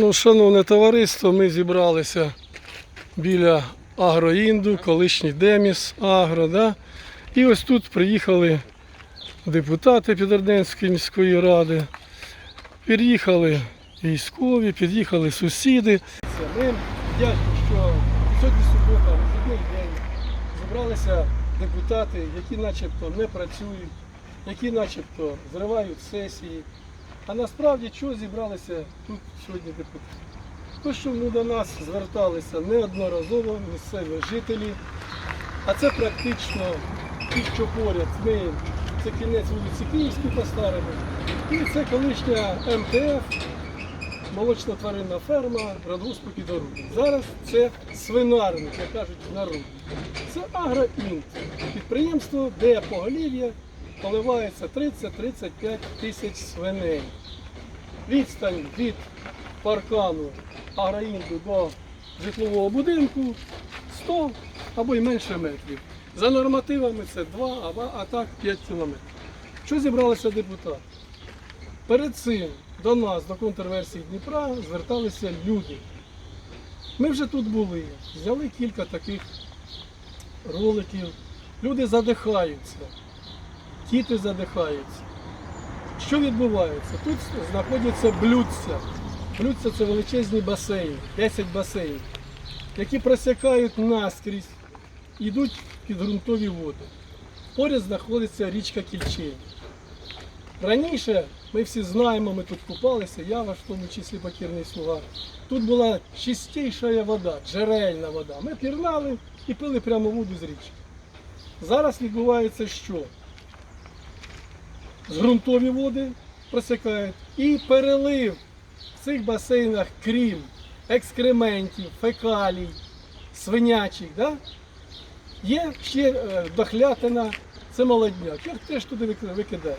Ну, шановне товариство, ми зібралися біля Агроінду, колишній Деміс Агро. Да? І ось тут приїхали депутати Підерденської міської ради, під'їхали військові, під'їхали сусіди. Ми вдячні, що сьогодні субота, вихідний день, зібралися депутати, які начебто не працюють, які начебто зривають сесії. А насправді чого зібралися тут сьогодні депутати? То, що ну, до нас зверталися неодноразово місцеві жителі, а це практично ті, що поряд. Ми, це кінець вулиці Київській по-старому. І це колишня МТФ, молочна тваринна ферма, радгоспу Підорудні. Зараз це свинарник, як кажуть в народі. Це Агроінт, підприємство, де поголів'я поливається 30-35 тисяч свиней. Відстань від паркану Агроінту до житлового будинку 100 або й менше метрів. За нормативами це 2, а- а так 5 кілометрів. Що зібралися депутати? Перед цим до нас, до контрверсії Дніпра, зверталися люди. Ми вже тут були, взяли кілька таких роликів. Люди задихаються, діти задихаються. Що відбувається? Тут знаходяться блюдця. Блюдця це величезні басейни, 10 басейнів, які просякають наскрізь, йдуть під ґрунтові води. Поряд знаходиться річка Кільчень. Раніше ми всі знаємо, ми тут купалися, я ваш в тому числі покірний слуга. Тут була чистіша вода, джерельна вода. Ми пірнали і пили прямо воду з річки. Зараз відбувається що? Зґрунтові води просякають і перелив в цих басейнах, крім екскрементів, фекалій, свинячих, да? є ще е, дохлятина, це молодняк. Їх теж туди вик- викидають.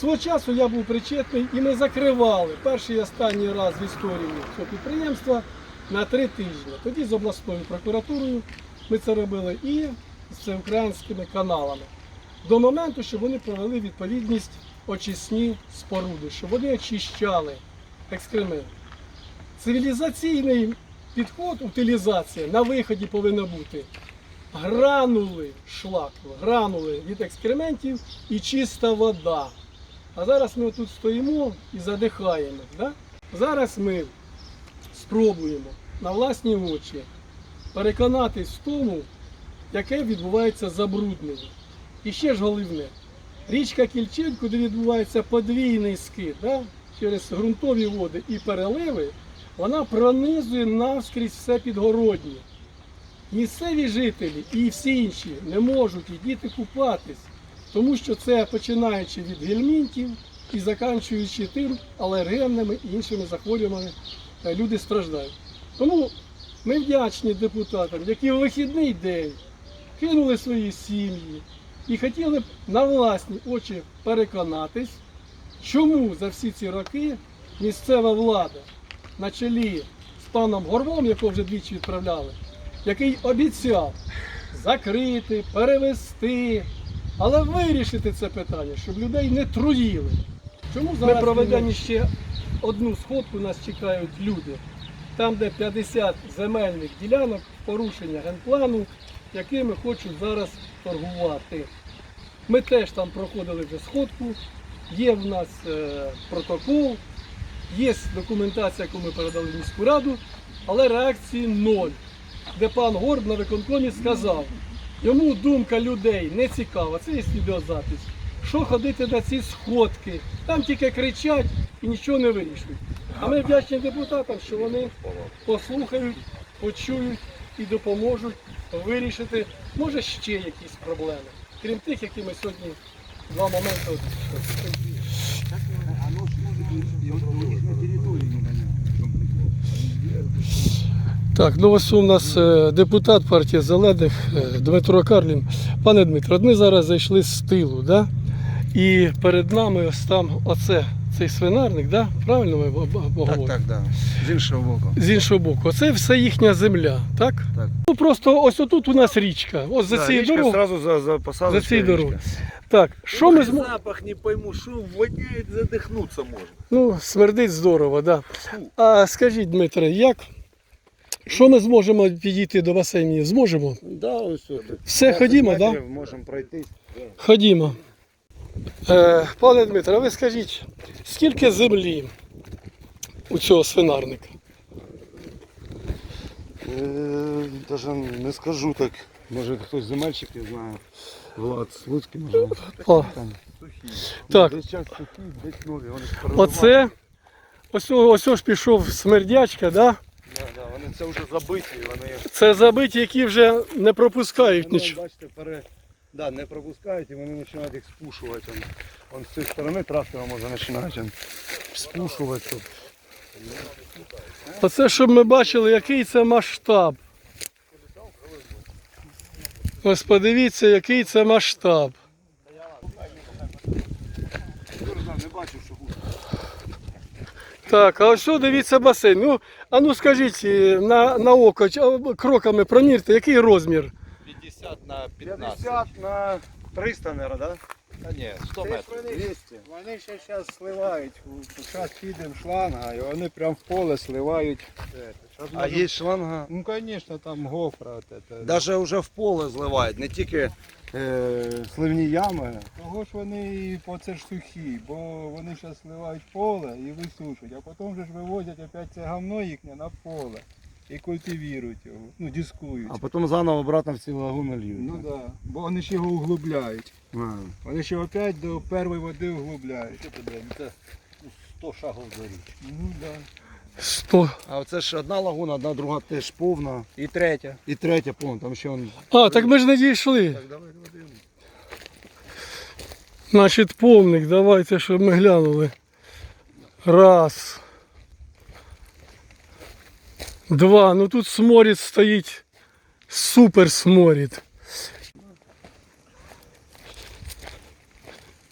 Свого часу я був причетний і ми закривали перший і останній раз в історії цього підприємства на три тижні. Тоді з обласною прокуратурою ми це робили і з всеукраїнськими каналами. До моменту, щоб вони провели відповідність очисні споруди, щоб вони очищали екскремент. Цивілізаційний підход, утилізація на виході повинна бути гранули шлаку, гранули від екскрементів і чиста вода. А зараз ми тут стоїмо і задихаємо. Да? Зараз ми спробуємо на власні очі переконатись в тому, яке відбувається забруднення. І ще ж головне, річка Кільчень, куди відбувається подвійний скид да? через ґрунтові води і переливи, вона пронизує навскрізь все підгороднє. Місцеві жителі і всі інші не можуть і діти купатись, тому що це починаючи від гельмінтів і заканчуючи тим алергенними і іншими захворюваннями е, люди страждають. Тому ми вдячні депутатам, які в вихідний день кинули свої сім'ї і хотіли б на власні очі переконатись, чому за всі ці роки місцева влада на чолі з паном Горбом, якого вже двічі відправляли, який обіцяв закрити, перевести, але вирішити це питання, щоб людей не труїли. Чому зараз ми проведемо ще одну сходку, нас чекають люди, там, де 50 земельних ділянок, порушення генплану, якими хочуть зараз торгувати. Ми теж там проходили вже сходку, є в нас е, протокол, є документація, яку ми передали в міську раду, але реакції ноль. Де пан Горб на виконкомі сказав, йому думка людей не цікава, це є відеозапис. Що ходити на ці сходки? Там тільки кричать і нічого не вирішують. А ми вдячні депутатам, що вони послухають, почують і допоможуть вирішити, може, ще якісь проблеми, крім тих, які ми сьогодні два моменти. Так, ну ось у нас е, депутат партії Зелених е, Дмитро Карлін. Пане Дмитро, ми зараз зайшли з тилу, да? і перед нами ось там оце цей свинарник, да? правильно ми б- Так, говоримо? так, да. З іншого боку. З іншого боку, це все їхня земля, так? Так. Ну просто ось отут у нас річка. Ось за Да, цією річка дорогою. сразу за, за посадочкою За цією річка. дорогою. Так, що ми змо... Запах не пойму, що воняє, задихнуться можна. Ну, смердить здорово, да. А скажіть, Дмитре, як? Що ми зможемо підійти до басейнів? Зможемо? Да, ось. Все, ходімо, да? Можемо пройти. Ходімо. Е, пане Дмитре, а ви скажіть, скільки землі у цього свинарника? Е, Даже не скажу так. Може хтось земельщик, я знаю. Влад Слуцький, може. О, Там. Так. Десь час сухі, десь нові. Вони ж переливають. оце, ось, ось ось пішов смердячка, да? Да, да, вони це вже забиті, вони це забиті, які вже не пропускають Вони, нічого. бачите, пере... да, не пропускають і вони починають їх спушувати. Он, он з цієї сторони трактором може починають он, спушувати. Тут. Оце, щоб ми бачили, який це масштаб. Ось подивіться, який це масштаб. Що. Так, а ось о, дивіться басейн. Ну, а ну скажіть е, на, на око, кроками промірте, який розмір? 50 на 15. 50 на 300, мабуть, да? Та ні, 100 метрів. 200. Вони ще зараз сливають, зараз підемо шланга, і вони прям в поле сливають. А є шланга? Ну, звісно, там гофра. От это. Даже вже в поле зливають, не тільки е, сливні ями. Того ж вони і по це ж сухі, бо вони зараз сливають поле і висушують, а потім же ж вивозять опять це говно їхнє на поле і культивують його, ну дискують. А потім заново обратно в ці лагуни льють. Ну так, да. бо вони ж його углубляють. А. Вони ще опять до першої води углубляють. Це 100 шагів до річки. Ну так. Да. Сто. А оце ж одна лагуна, одна друга теж повна. І третя. І третя повна, там ще он. А, так ми ж не дійшли. Так, давай, давай. Значить, повник, давайте, щоб ми глянули. Раз. Два. Ну тут сморід стоїть. Супер сморід.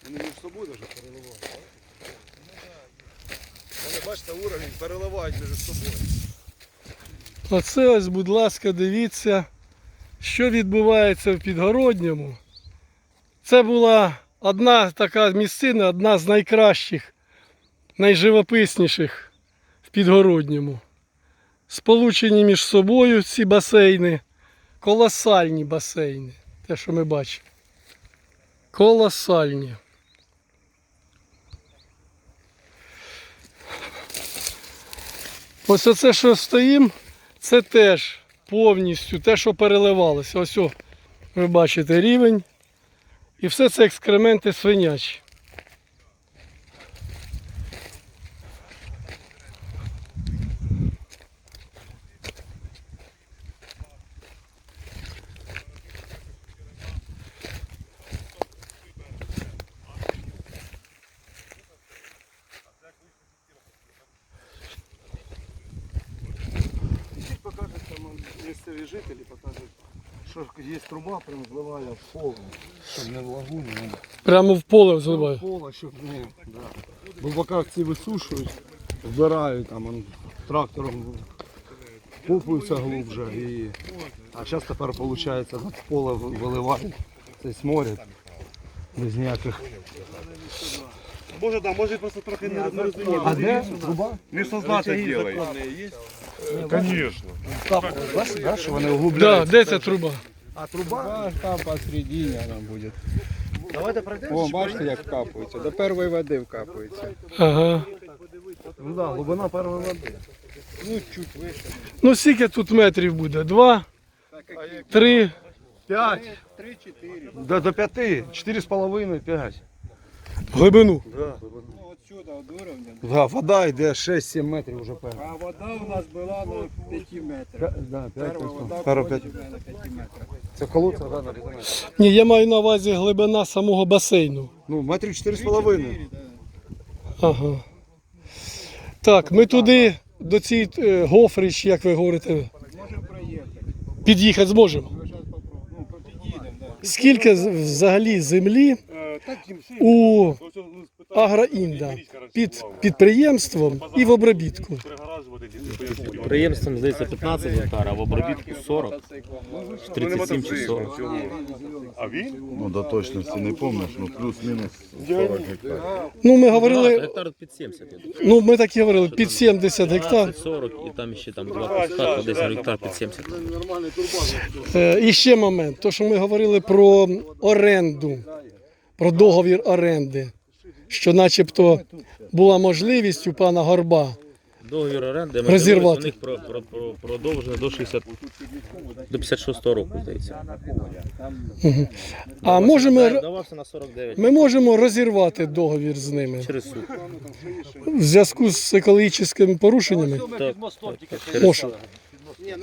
Вони між собою даже переливають. Вони, бачите, уровень переливають між собою. Оце ось, будь ласка, дивіться, що відбувається в Підгородньому. Це була одна така місцина, одна з найкращих, найживописніших в Підгородньому. Сполучені між собою ці басейни, колосальні басейни, те, що ми бачимо. Колосальні. Ось оце, що стоїмо, це теж повністю те, що переливалося. Ось о, ви бачите рівень. І все це екскременти свинячі. Місцеві жителі покажуть, що є труба, прям зливає в поле. Щоб не в лагуні, ну. Прямо в поле в зливає. поле, щоб не. Да. Бо в боках ці висушують, вбирають там он, трактором купуються глубже. І... А зараз тепер виходить в поле ви- виливають цей сморід. Без ніяких. Може, да, може просто трохи не, не розуміємо. А де труба? Місто знати делають. Да, що вони Да, углубляють. де ця труба? А труба? Там посередині вона буде. Давайте пройдемо. О, бачите, як вкапується. До першої води вкапується. Ага. Ну да, глибина першої води. Ну, чуть вище. Ну скільки тут метрів буде? Два, три. П'ять. Три-чотири. До, до п'яти. Чотири з половиною, п'ять. Глибину. Да. Ну, от сюди, от уровня. Да, вода йде 6-7 метрів вже певно. А вода у нас була на 5 метрах. Да, 5 Перша вода Перша входить 5. вже на 5 метрах. Це колодця, да, на. Ні, я маю на увазі глибина самого басейну. Ну, метрів 4 з половиною. Чотири, да. Ага. Так, ми туди, до цієї е, гофри, як ви говорите, Можемо проїхати. під'їхати зможемо. Ми зараз попробуємо. Ну. Скільки з- взагалі землі Е, у Агроінда під підприємством і в обробітку. Підприємством, здається, 15 гектар, а в обробітку 40, 37 чи 40. А він? Ну, до точності не пам'ятаєш, ну плюс-мінус 40 гектарів. Ну, ми говорили, гектар під 70. я думаю. ну ми так і говорили, під 70 гектар. 40 і там ще там 20 хат, десь гектар під 70. Е, І ще момент, то що ми говорили про оренду, про договір оренди, що начебто була можливість у пана Горба. Договір оренди ми Розірвати. дивились, у них про, про, про, продовжено до 60 до 56 року, здається. А можемо, Давався на 49 ми можемо розірвати договір з ними через суд. в зв'язку з екологічними порушеннями, Так, так, через Може,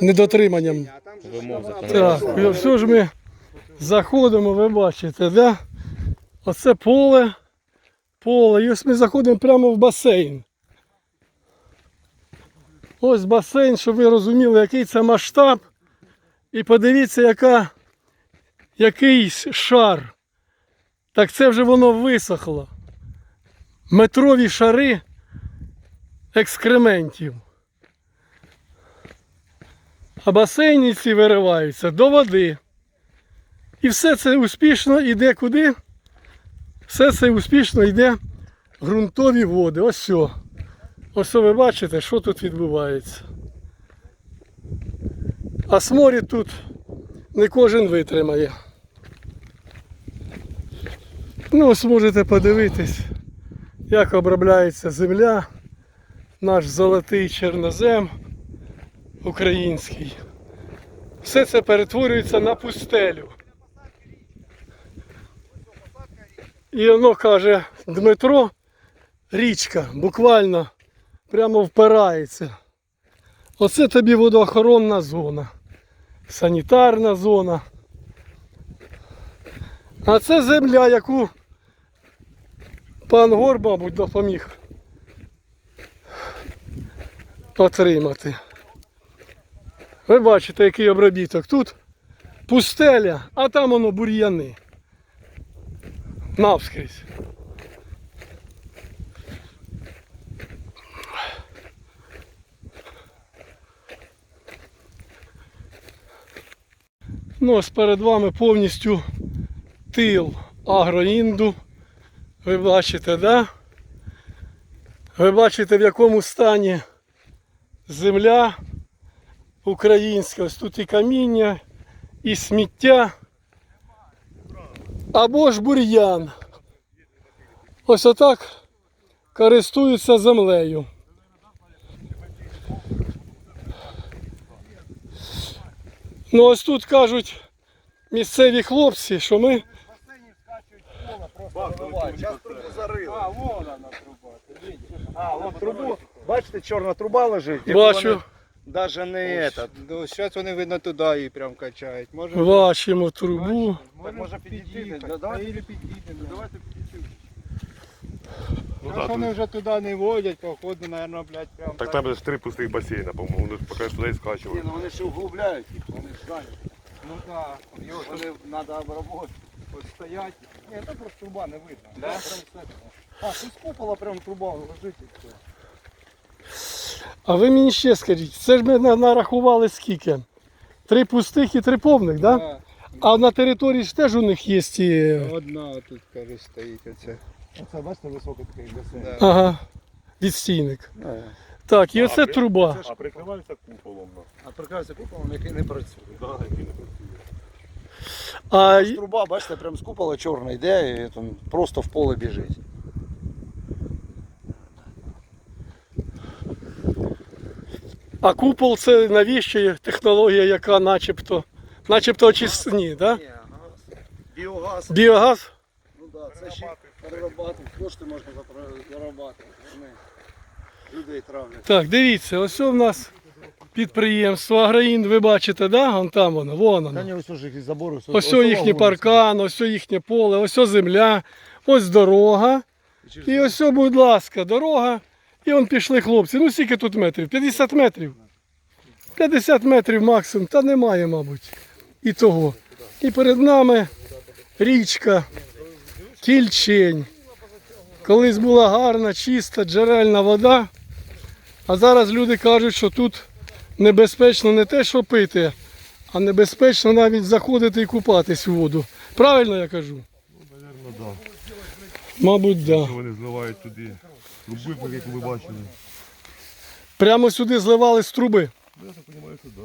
недотриманням. вимог Так, законодавства. і все ж ми заходимо, ви бачите, да? Оце поле, поле. І ось ми заходимо прямо в басейн. Ось басейн, щоб ви розуміли, який це масштаб. І подивіться, яка, який шар. Так це вже воно висохло. Метрові шари екскрементів. А басейни ці вириваються до води. І все це успішно йде куди? Все це успішно йде ґрунтові води. Ось все. Ось ви бачите, що тут відбувається. А сморі тут не кожен витримає. Ну, ось можете подивитись, як обробляється земля, наш золотий чорнозем український. Все це перетворюється на пустелю. І воно каже Дмитро, річка буквально прямо впирається. Оце тобі водоохоронна зона, санітарна зона. А це земля, яку пан Гор, мабуть, допоміг отримати. Ви бачите, який обробіток. Тут пустеля, а там воно бур'яни. Навскрізь. Ну, ось перед вами повністю тил агроінду. Ви бачите, да? Ви бачите, в якому стані земля українська. Ось тут і каміння, і сміття. Або ж бур'ян. Ось отак користуються землею. Ну ось тут кажуть місцеві хлопці, що ми А, вон вона труба. А, от трубу, бачите, чорна труба лежить. бачу, вони Даже не этот. Ну, зараз вони видно туди її прям качають. Може, бачимо трубу. Так може підійти, да, давайте під'їдемо. Давайте підійти. Ну Зараз так, вони тут- вже туди не водять, походу, наверное, блядь, прям так там ж три пустих басейна, по-моєму, вони поки туди і скачували. ну вони ще углубляють їх, вони ж зайняті. Ну так, його Вони треба обробити. от стоять. Ні, там просто труба не видно. Да? Прям все. А, тут з купола прям труба лежить і все. А ви мені ще скажіть, це ж ми нарахували скільки? Три пустих і три повних, так? Да? Да. А на території ж теж у них є ті. Одна тут, каже, стоїть оце. Оце, бачите, високий такий басейн. Да. Ага. Відстійник. Да. Так, і А, оце труба. А прикриваються куполом. А прикрився куполом, який не працює. Да, який не працює. А, Ось труба, бачите, прям з купола чорна йде і там просто в поле біжить. А купол це навіщо технологія, яка начебто, начебто очисні, да? Біогаз. Біогаз? Ну да, це ще перерабатувати. Кошти можна. Вони людей травлять. Так, дивіться, ось у нас підприємство Агроїнд, ви бачите, да? Вон там воно, вон воно. ні, ось о їхній паркан, ось їхнє поле, ось о земля, ось дорога. І ось, будь ласка, дорога. І он пішли хлопці. Ну скільки тут метрів? 50 метрів. 50 метрів максимум, та немає, мабуть. І того. І перед нами річка кільчень. Колись була гарна, чиста, джерельна вода, а зараз люди кажуть, що тут небезпечно не те, що пити, а небезпечно навіть заходити і купатись у воду. Правильно я кажу? Да. Мабуть, так. Да. Вони зливають туди. Труби, як ви бачили. Прямо сюди зливали з труби. Ну, я так розумію, що да.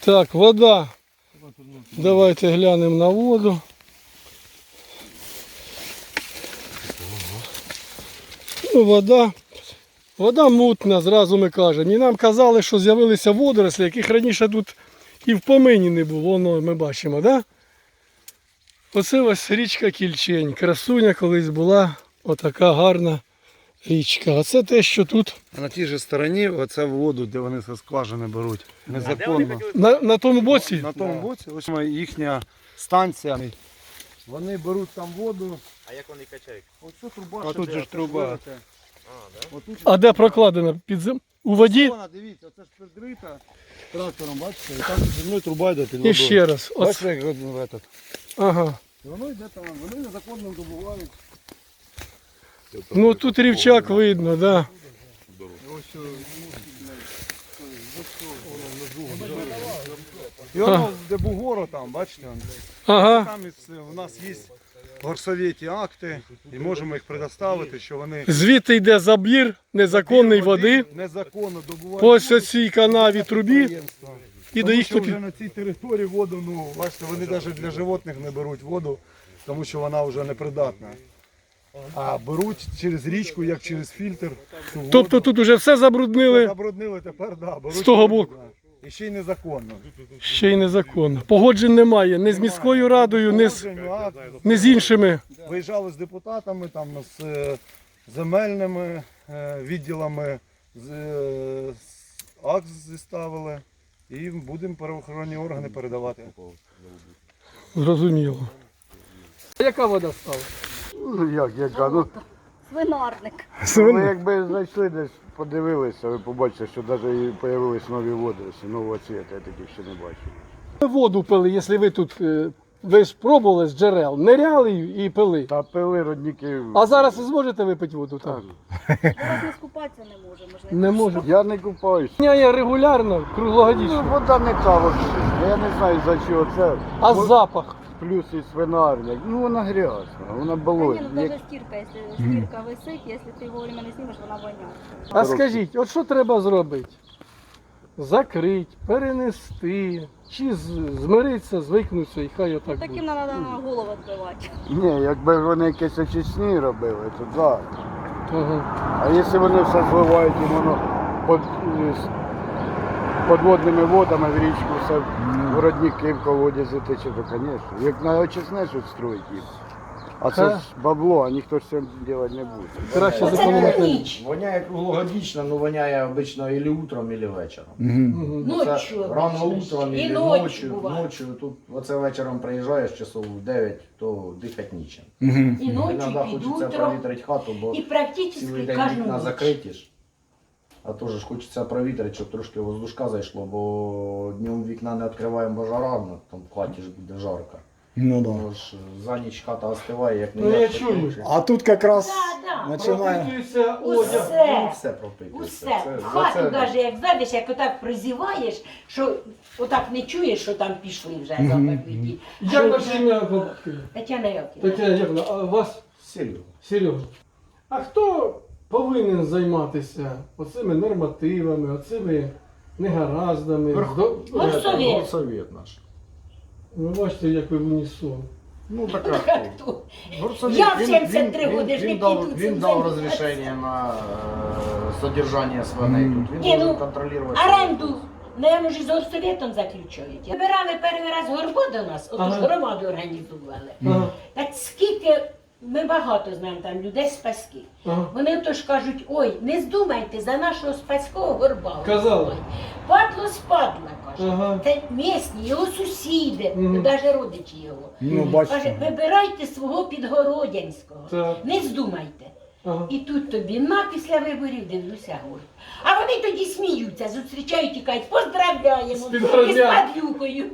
Так, вода. Давайте глянемо на воду. Ну, вода. Вода мутна, зразу ми кажемо. І нам казали, що з'явилися водорослі, яких раніше тут і в помині не було, Воно ми бачимо, да? Оце ось річка Кільчень. Красуня колись була отака гарна річка. А це те, що тут А на тій же стороні оце воду, де вони зі скважини беруть. Незаконно. на, на тому боці. На тому боці, ось їхня станція. Вони беруть там воду. А як вони качають? Оцю труба. А тут же ж труба. А де прокладена? Під зем... У воді? вона, дивіться, це ж прикрита трактором, бачите, і там зі мною труба йде під І ще раз. Оце. Бачите, як этот. Ага. І воно йде там, вони незаконно добувають. Ну тут рівчак видно, да. І воно, де Бугоро там, бачите, он. Ага. там із, у нас є в горсовєті акти, і можемо їх предоставити, що вони Звідти йде забір незаконної води незаконно добувають по ось воду цій канаві трубі підприємства. І до їх що вже на цій території воду, ну, бачите, вони навіть для животних не беруть воду, тому що вона вже непридатна. А беруть через річку, як через фільтр. цю воду. Тобто тут уже все забруднили, Забруднили тепер, да, беруть З того боку. І ще й незаконно. ще й незаконно. Погоджень немає ні з міською радою, ні з, акт. ні з іншими. Виїжджали з депутатами, там, з е, земельними е, відділами, з, е, з- акт зіставили. І будемо правоохоронні органи передавати. Зрозуміло. А яка вода стала? Ну, як, яка? Ну, Свинарник. ви якби знайшли десь, подивилися, ви побачите, що навіть і з'явились нові води, нового цвіту, я таких ще не бачив. Воду пили, якщо ви тут, е, ви ж пробували з джерел, ниряли і пили. Та пили родники. А зараз ви зможете випити воду так? Зараз не скупатися не може, можливо. Не можу. Я не купаюсь. Я регулярно, Ну, вода не та взагалі. Я не знаю за чого це. А Бо- запах? Плюс і свинарник. Ну вона грязна, вона Та ні, болотна. ну навіть стірка, якщо стірка висить, якщо ти вовремя не знімеш, вона воняє. А скажіть, от що треба зробити? Закрити, перенести, чи змиритися, звикнутися і хай отак Таким буде. треба на голову відбивати. Ні, якби вони якісь очисні робили, то так. Ага. А якщо вони все зливають і воно під, з подводними водами в річку все в родники в колодязі тече, то звісно. Як на очисне щось строїть їм. А це ж бабло, а ніхто ж цим робити не буде. Краще допомогти. Воняє круглогодично, ну воняє обично или утром, или вечором. Це рано утром, І или ночью ночью, буває. ночью. Тут оце вечором приїжджаєш часов в 9, то дихати нічим. И Іноді ночью, и хочеться утром, провітрити хату, бо и цілий практически день каждую вікна ночь. закриті ж. А теж ж хочеться провітрити, щоб трошки воздушка зайшло, бо днем вікна не відкриваємо, бо жара, ну, там в хаті ж буде жарко. Ну Тому ж за ніч хата остиває, як не Ну, я як, чую. А тут якраз Да, да. Пропитується одяг. Усе. все пропитується. Усе. Це- В за хату це- навіть як зайдеш, як отак прозіваєш, що отак не чуєш, що там пішли вже запеклі. Як ваше ім'я? бабки? Тетяна Яківна. Тетяна Яковлевна, а вас Серйозно. Сережа. А хто повинен займатися оцими нормативами, оцими негараздами? Горсовет. Горсовет наш. Ви бачите, як ви мені сон. Ну так Як а то? Горсовет, Я в він- 73 він- годи ж він не дав, піду він дав займатися. розрішення на е, содержання свиней тут. Він Ні, може ну, контролювати. Оренду, наверное, ж з горсоветом заключають. Вибирали перший раз горбу до нас, отож Ага. громаду організували. Ага, Так скільки ми багато знаємо там людей з Паски. ага. Вони то ж кажуть, ой, не здумайте за нашого спаського горба. Казали. Падло спадла, каже. Ага. Це місні, його сусіди, Мгм. навіть родичі його. ну, Каже, вибирайте свого підгородянського. Так. Не здумайте. Ага. І тут тобі на після виборів дивлюся горд. А вони тоді сміються, зустрічають і кажуть, поздравляємо З підгородня. із падлюкою.